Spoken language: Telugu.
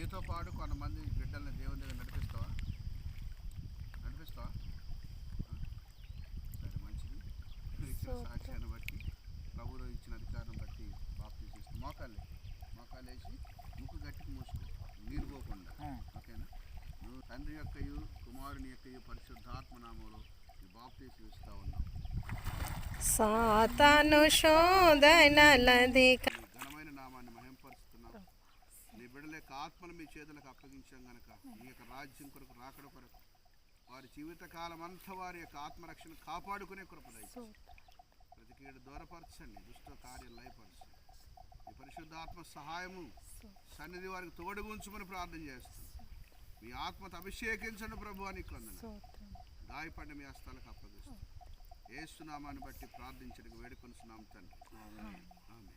నీతో పాటు కొంతమంది బిడ్డల్ని దేవుని దగ్గర నడిపిస్తావా? నడిపిస్తావా? సరే మంచిది. ఇచ్చిన సాక్ష్యాన్ని బట్టి ప్రభులో ఇచ్చిన అధికారం బట్టి బాప్తి చేసి మోకాలు మోకాలు వేసి ముక్కు గట్టికి మూసుకో నీరు పోకుండా ఓకేనా? నువ్వు తండ్రి యొక్క కుమారుని యొక్క పరిశుద్ధాత్మనామంలో ఈ బాప్తి ఇస్తా ఉన్నావు సాతాను శోధనలది నీ బిడ్డల యొక్క ఆత్మను మీ చేతులకు అప్పగించాం గనక నీ యొక్క రాజ్యం కొరకు రాకడ కొరకు వారి జీవితకాలం అంతా వారి యొక్క ఆత్మరక్షణ కాపాడుకునే కృప దయచేయండి. ప్రతి కీడు దూరపరచండి దుష్ట కార్యం లయపరచండి. ఈ పరిశుద్ధాత్మ సహాయము సన్నిధి వారికి తోడుగుంచమని ప్రార్థన చేస్తున్నాం. మీ ఆత్మతో అభిషేకించండి ప్రభు అని కొందన గాయపడిన మీ హస్తాలకు అప్పగిస్తాం ఏసునామాన్ని బట్టి ప్రార్థించడానికి వేడుకొనిస్తున్నాం తండ్రి. ఆమె